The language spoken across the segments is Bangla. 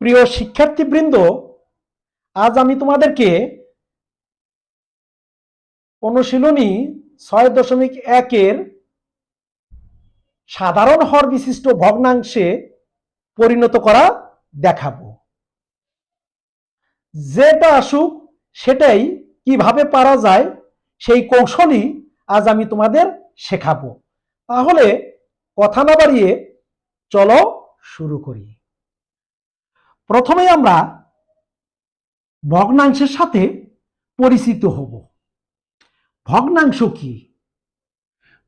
প্রিয় শিক্ষার্থীবৃন্দ, আজ আমি তোমাদেরকে অনুশীলনী ছয় দশমিক একের সাধারণ হর বিশিষ্ট ভগ্নাংশে পরিণত করা দেখাবো। যেটা আসুক, সেটাই কীভাবে পারা যায়, সেই কৌশলই আজ আমি তোমাদের শেখাবো। তাহলে কথা না বাড়িয়ে চলো শুরু করি। প্রথমে আমরা ভগ্নাংশের সাথে পরিচিত হব। ভগ্নাংশ কি?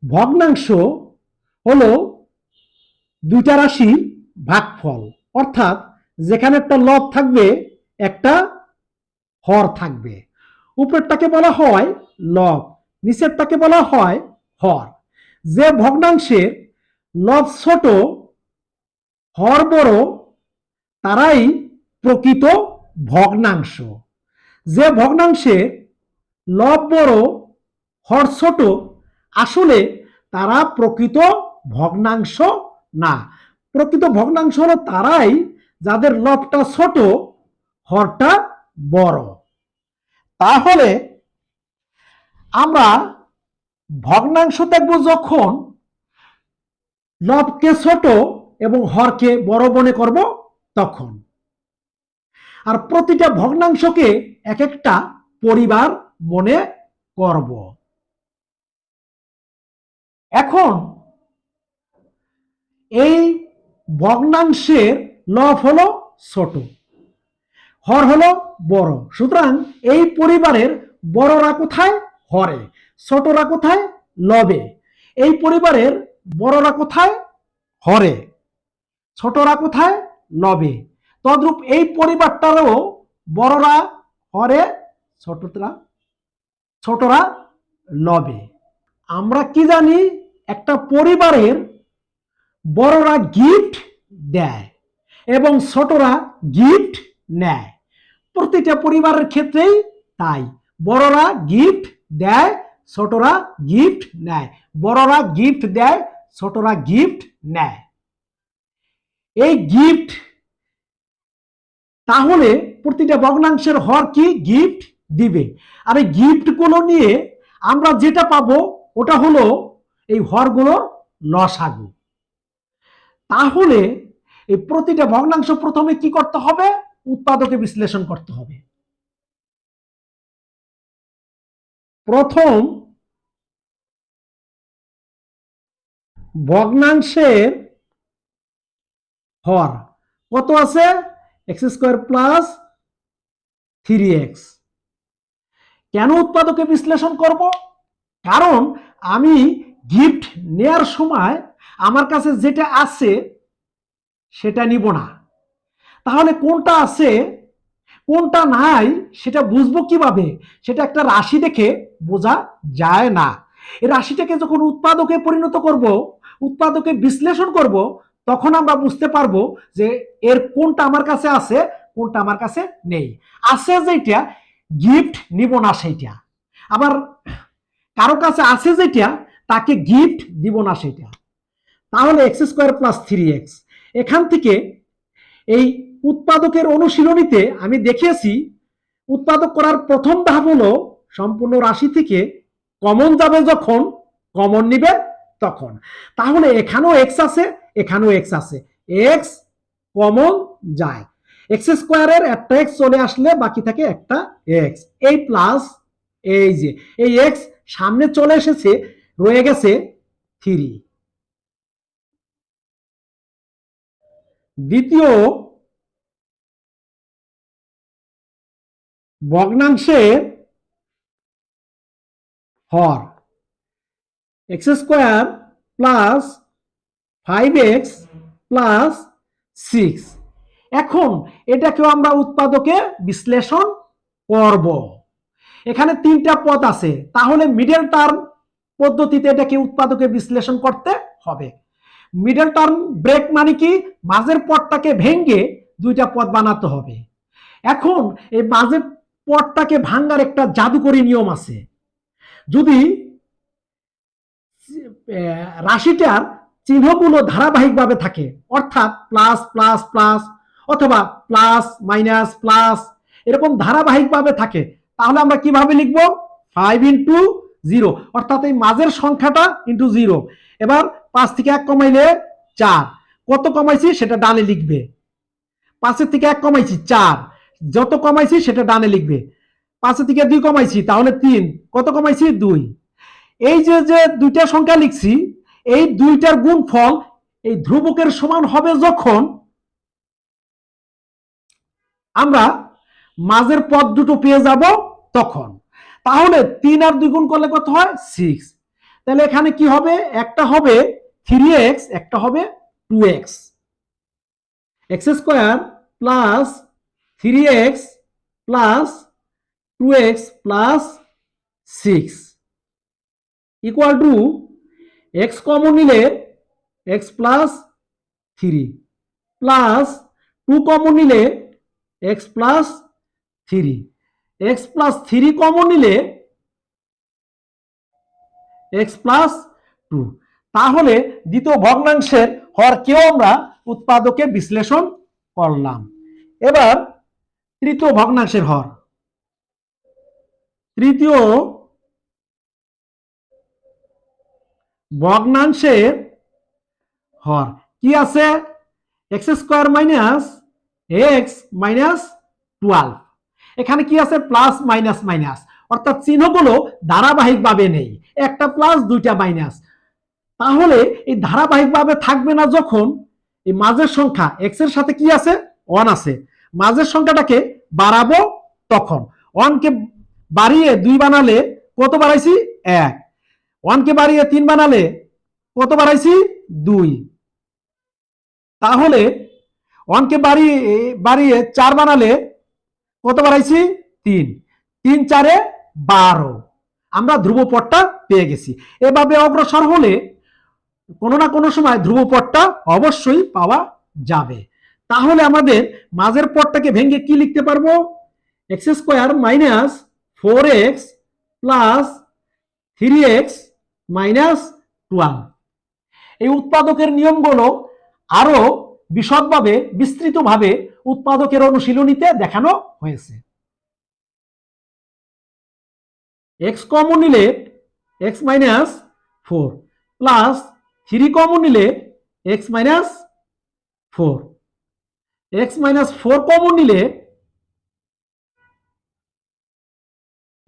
ভগ্নাংশ হলো দুইটা রাশির ভাগফল, অর্থাৎ যেখানে একটা লব থাকবে, একটা হর থাকবে। উপরেরটাকে বলা হয় লব, নিচেরটাকে বলা হয় হর। যে ভগ্নাংশের লব ছোট, হর বড় তারাই প্রকৃত ভগ্নাংশ। যে ভগ্নাংশে লব বড়, হর ছোট, আসলে তারা প্রকৃত ভগ্নাংশ না। প্রকৃত ভগ্নাংশ হলো তারাই যাদের লবটা ছোট, হরটা বড়। তাহলে আমরা ভগ্নাংশ দেখব যখন লবকে ছোট এবং হরকে বড় মনে করব। তখন। আর প্রতিটা ভগ্নাংশকে এক একটা পরিবার মনে করব। এখন এই ভগ্নাংশের লব হলো ছোট, হর হলো বড়। সুতরাং এই পরিবারের বড়রা কোথায়? হরে। ছোটরা কোথায়? লবে। এই পরিবারের বড়রা কোথায়? হরে। ছোটরা কোথায়? লবে তদ্রূপ এই পরিবারটারও বড়রা হরে, ছোটরা ছোটরা লবে আমরা কি জানি, একটা পরিবারের বড়রা গিফট দেয় এবং ছোটরা গিফট নেয়। প্রতিটা পরিবারের ক্ষেত্রেই তাই। বড়রা গিফট দেয়, ছোটরা গিফট নেয়। বড়রা গিফট দেয়, ছোটরা গিফট নেয়। এই গিফট তাহলে প্রতিটা ভগ্নাংশের হর কি? গিফট দিবে। আর এই গিফটগুলো নিয়ে আমরা যেটা পাবো, ওটা হলো এই হরগুলোর লসাগু তাহলে এই প্রতিটা ভগ্নাংশ প্রথমে কি করতে হবে? উৎপাদকে বিশ্লেষণ করতে হবে। প্রথম ভগ্নাংশের হর। কত আছে? X square plus three x. কেন উৎপাদকে বিশ্লেষণ করব? কারণ আমি গিফট নেয়ার সময় আমার কাছে যেটা আছে সেটা নিব না। তাহলে কোনটা আছে, কোনটা নাই সেটা বুঝব কীভাবে? সেটা একটা রাশি দেখে বোঝা যায় না। এই রাশিটাকে যখন উৎপাদকে পরিণত করব, উৎপাদকে বিশ্লেষণ করব তখন আমরা বুঝতে পারব যে এর কোনটা আমার কাছে আছে, কোনটা আমার কাছে নেই। আছে যেটা গিফট নিব না সেইটা। আবার কারও কাছে আছে যেটা তাকে গিফট দিব না সেটা তাহলে x square plus three x এখান থেকে এই উৎপাদকের অনুশীলনীতে আমি দেখিয়েছি, উৎপাদক করার প্রথম ধাপ হলো সম্পূর্ণ রাশি থেকে কমন যাবে যখন কমন নিবে তখন। তাহলে এখানেও এক্স আছে এখানেও এক্স আছে। এক্স কমন যায়। এক্স স্কোয়ারের একটা এক্স চলে আসলে বাকি থাকে একটা এক্স এই প্লাস এই যে এই এক্স সামনে চলে এসেছে, রয়ে গেছে থ্রি দ্বিতীয়, ভগ্নাংশের হর। X square plus five x plus six এখন এটাকেও আমরা উৎপাদকে বিশ্লেষণ করব। এখানে তিনটা পদ আছে। তাহলে মিডল টার্ম পদ্ধতিতে এটাকে উৎপাদকে বিশ্লেষণ করতে হবে। মিডল টার্ম ব্রেক মানে কি? মাঝের পদটাকে ভেঙ্গে দুইটা পদ বানাতে হবে। এখন এই মাঝের পদটাকে ভাঙ্গার একটা জাদুকরী নিয়ম আছে। যদি রাশিটার চিহ্নগুলো ধারাবাহিকভাবে থাকে। অর্থাৎ প্লাস প্লাস প্লাস অথবা প্লাস মাইনাস প্লাস এরকম ধারাবাহিকভাবে থাকে। তাহলে আমরা কীভাবে লিখব? ফাইভ ইন্টু জিরো অর্থাৎ এই মাঝের সংখ্যাটা ইন্টু জিরো এবার পাঁচ থেকে এক কমাইলে চার। কত কমাইছি? সেটা ডানে লিখবে। পাঁচের থেকে এক কমাইছি, চার। যত কমাইছি, সেটা ডানে লিখবে। পাঁচের থেকে দুই কমাইছি, তাহলে তিন। কত কমাইছি? দুই। এই যে যে দুইটা সংখ্যা লিখছি এই দুইটার গুণফল এই ধ্রুবকের সমান হবে যখন আমরা মাঝের পদ দুটো পেয়ে যাব তখন। তাহলে তিন আর দুই গুণ করলে কত হয়? সিক্স তাহলে এখানে কি হবে? একটা হবে থ্রি এক্স একটা হবে two x x square plus three x plus two x plus six equal to x common নিলে x plus three plus two common নিলে x plus three x plus three common নিলে এক্স প্লাস টু তাহলে দ্বিতীয় ভগ্নাংশের হরকেও আমরা উৎপাদকে বিশ্লেষণ করলাম। এবার তৃতীয় ভগ্নাংশের হর। তৃতীয় ভগ্নাংশের হর। কি আছে? X square minus x minus twelve এখানে কি আছে? প্লাস মাইনাস মাইনাস অর্থাৎ চিহ্নগুলো ধারাবাহিকভাবে নেই। একটা প্লাস দুইটা মাইনাস তাহলে এই ধারাবাহিকভাবে থাকবে না যখন এই মাঝের সংখ্যা এক্সের সাথে কি আছে? ওয়ান আছে। মাঝের সংখ্যাটাকে বাড়াবো তখন। ওয়ানকে বাড়িয়ে দুই বানালে কত বাড়াইছি? এক। ওয়ানকে বাড়িয়ে তিন বানালে কত বাড়াইছি? দুই। তাহলে ওয়ানকে বাড়িয়ে বাড়িয়ে চার বানালে কত বাড়াইছি? তিন। তিন চারে বারো। আমরা ধ্রুবপটটা পেয়ে গেছি। এভাবে অগ্রসর হলে কোনো না কোনো সময় ধ্রুবপটটা অবশ্যই পাওয়া যাবে। তাহলে আমাদের মাঝের পটটাকে ভেঙে কি লিখতে পারব? X square minus four x plus three x minus twelve এই উৎপাদকের নিয়মগুলো আরও বিশদভাবে, বিস্তৃতভাবে উৎপাদকের অনুশীলনীতে দেখানো হয়েছে। এক্স কমন নিলে x minus four plus three common নিলে x minus four x minus four common নিলে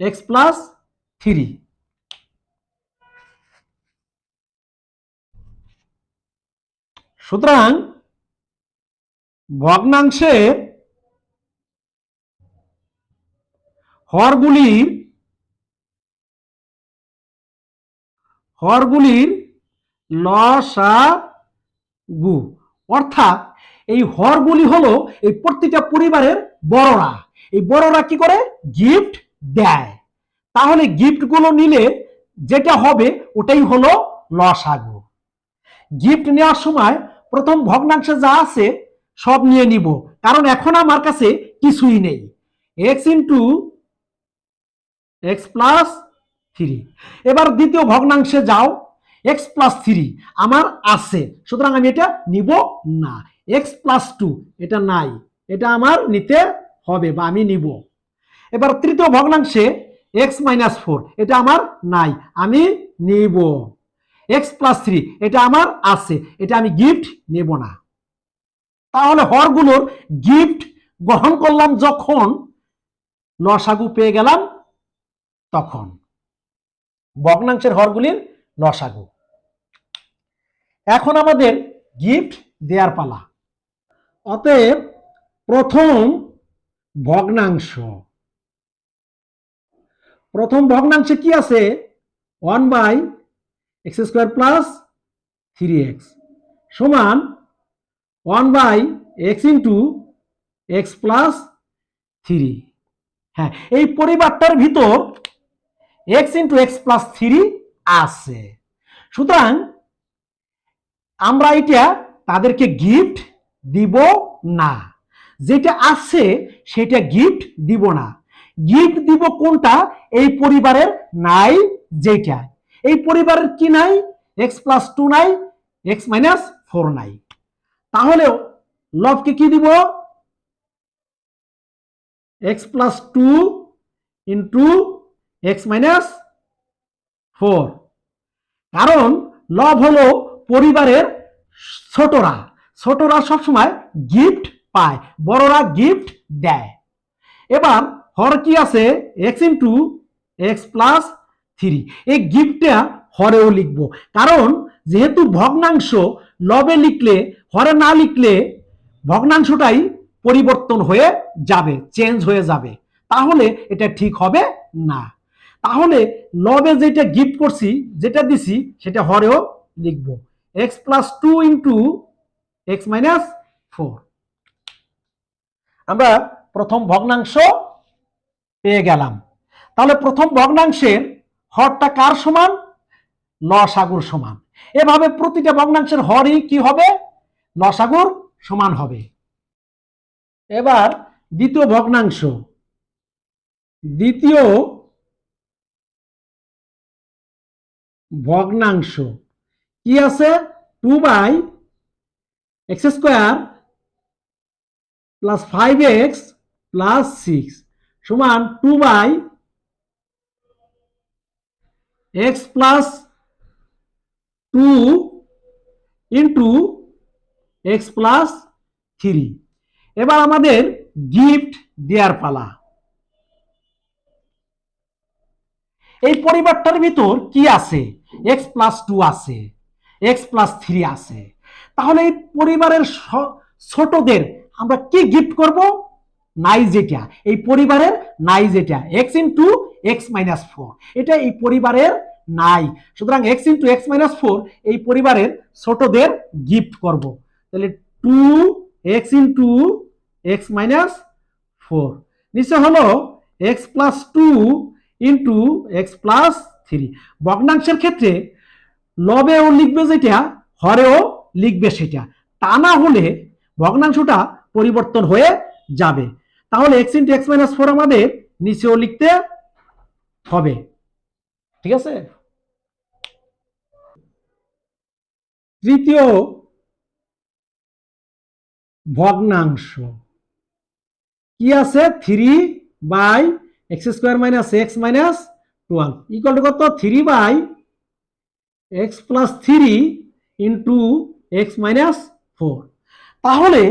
এক্স প্লাস থ্রি সুতরাং ভগ্নাংশের হরগুলির হরগুলির লসাগু অর্থাৎ এই হরগুলি হলো এই প্রতিটা পরিবারের বড়রা। এই বড়রা কি করে? গিফট দেয়। তাহলে গিফটগুলো নিলে যেটা হবে ওটাই হলো লসাগু গিফট নেওয়ার সময় প্রথম ভগ্নাংশে যা আছে, সব নিয়ে নিব। কারণ এখন আমার কাছে কিছুই নেই। X into x plus three এবার দ্বিতীয় ভগ্নাংশে যাও। এক্স প্লাস থ্রি আমার আছে। সুতরাং আমি এটা নিব না। এক্স প্লাস টু এটা নাই। এটা আমার নিতে হবে বা আমি নিব। এবার তৃতীয় ভগ্নাংশে এক্স মাইনাস ফোর এটা আমার নাই। আমি নিব। এক্স প্লাস থ্রি এটা আমার আছে, এটা আমি গিফট নেব না। তাহলে হরগুলোর গিফট গ্রহণ করলাম যখন, লসাগু পেয়ে গেলাম তখন। ভগ্নাংশের হরগুলির লসাগু। এখন আমাদের গিফট দেয়ার পালা। অতএব প্রথম ভগ্নাংশ। প্রথম ভগ্নাংশে কি আছে? One by x square plus three x সমান one by x into x plus three. হ্যাঁ এই পরিবারটার ভিতর x into x plus three আছে। সুতরাং আমরা এটা তাদেরকে গিফট দিব না। যেটা আছে সেটা গিফট দিব না। গিফট দিব কোনটা? এই পরিবারের নাই যেটা। এই পরিবারের কি নাই? এক্স প্লাস টু নাই এক্স মাইনাস ফোর নাই। তাহলে লবকে কি দিব? X plus two into x minus four কারণ লব হলো পরিবারের ছোটরা। ছোটরা সবসময় গিফট পায়, বড়রা গিফট দেয়। এবার হর কি আছে? X into x plus three. এই গিফটটা হরেও লিখব। কারণ যেহেতু ভগ্নাংশ লবে লিখলে, হরে না লিখলে ভগ্নাংশটাই পরিবর্তন হয়ে যাবে, চেঞ্জ হয়ে যাবে। তাহলে এটা ঠিক হবে না। তাহলে লবে যেটা গিফট করছি, যেটা দিছি, সেটা হরেও লিখব। X plus two into x minus four আমরা প্রথম ভগ্নাংশ পেয়ে গেলাম। তাহলে প্রথম ভগ্নাংশের হরটা কার সমান? লসাগুর সমান। এভাবে প্রতিটা ভগ্নাংশের হরই কি হবে? লসাগুর সমান হবে। এবার দ্বিতীয় ভগ্নাংশ। দ্বিতীয় ভগ্নাংশ। কি আছে? Two by x square plus five x plus six সমান two by x plus two into x plus three এবার আমাদের গিফট দেওয়ার পালা। এই পরিবারটার ভিতর কি আছে? এক্স প্লাস টু আছে এক্স প্লাস থ্রি আছে। তাহলে এই পরিবারের ছোটদের আমরা কি গিফট করব? নাই এই পরিবারের নাই যেটা x into x minus four এটা এই পরিবারের নাই। সুতরাং x into x minus four এই পরিবারের ছোটদের গিফট করব। তাহলে two x into x minus four নিচে হলো x plus two into x plus three ভগ্নাংশের ক্ষেত্রে লবেও লিখবে যেটা হরেও লিখবে সেটা। তা না হলে ভগ্নাংশটা পরিবর্তন হয়ে যাবে। তাহলে x into x minus four আমাদের নিচেও লিখতে হবে। ঠিক আছে? তৃতীয় ভগ্নাংশ। কি আছে? Three by x square minus x minus twelve equal to কত? Three by x plus three into x minus four তাহলে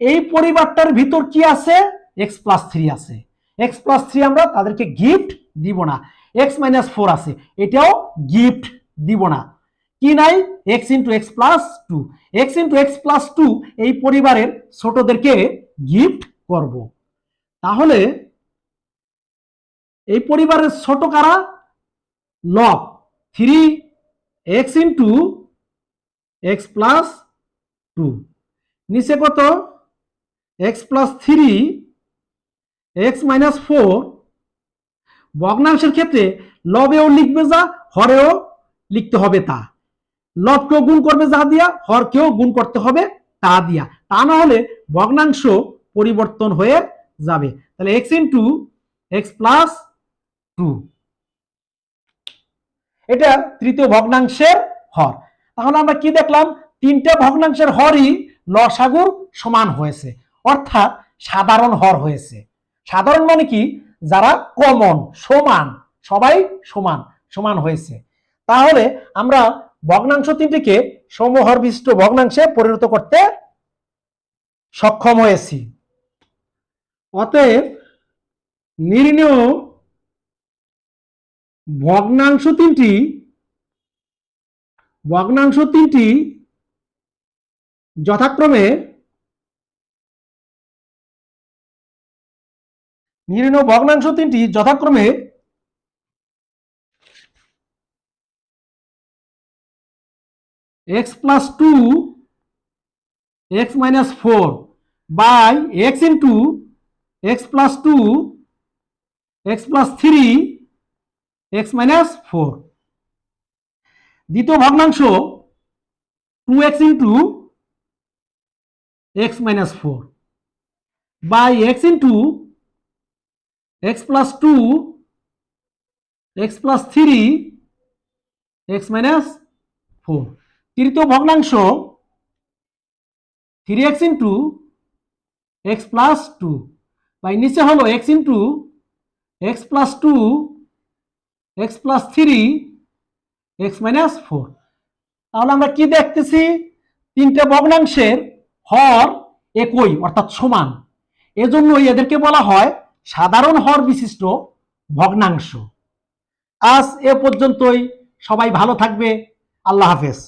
এই পরিবারটার ভিতর কি আছে? এক্স প্লাস থ্রি আছে। এক্স প্লাস থ্রি আমরা তাদেরকে গিফট দিব না। এক্স মাইনাস ফোর আছে। এটাও গিফট দিব না। কি নাই? X into x plus two x into x plus two এই পরিবারের ছোটদেরকে গিফট করব। তাহলে এই পরিবারের ছোট কারা? লব three x into x plus two নিচে কত? X plus three x minus four ভগ্নাংশের ক্ষেত্রে লবেও লিখবে যা, হরেও লিখতে হবে তা। লবকেও গুণ করবে যা দিয়া, হরকেও গুণ করতে হবে তা দিয়া। তা না হলে ভগ্নাংশ পরিবর্তন হয়ে যাবে। তাহলে x into x plus two এটা তৃতীয় ভগ্নাংশের হর। তাহলে আমরা কি দেখলাম? তিনটা ভগ্নাংশের হরই লসাগুর সমান হয়েছে। অর্থাৎ সাধারণ হর হয়েছে। সাধারণ মানে কি? যারা কমন সমান, সবাই সমান সমান হয়েছে। তাহলে আমরা ভগ্নাংশ তিনটিকে সমহর বিশিষ্ট ভগ্নাংশে পরিণত করতে সক্ষম হয়েছি। অতএব নির্ণয় ভগ্নাংশ তিনটি ভগ্নাংশ তিনটি যথাক্রমে নির্ণয় ভগ্নাংশ তিনটি যথাক্রমে x plus two x minus four by x into x plus two x plus three x minus four দ্বিতীয় ভগ্নাংশ two x into x minus four by x into x plus two x plus three x minus four তৃতীয় ভগ্নাংশ three x into x plus two by নিচে হলো x into x plus two x plus three x minus four তাহলে আমরা কি দেখতেছি? তিনটে ভগ্নাংশের হর একই, অর্থাৎ সমান। এজন্যই এদেরকে বলা হয় সাধারণ হর বিশিষ্ট ভগ্নাংশ। আজ এ পর্যন্তই। সবাই ভালো থাকবে। আল্লাহ হাফেজ।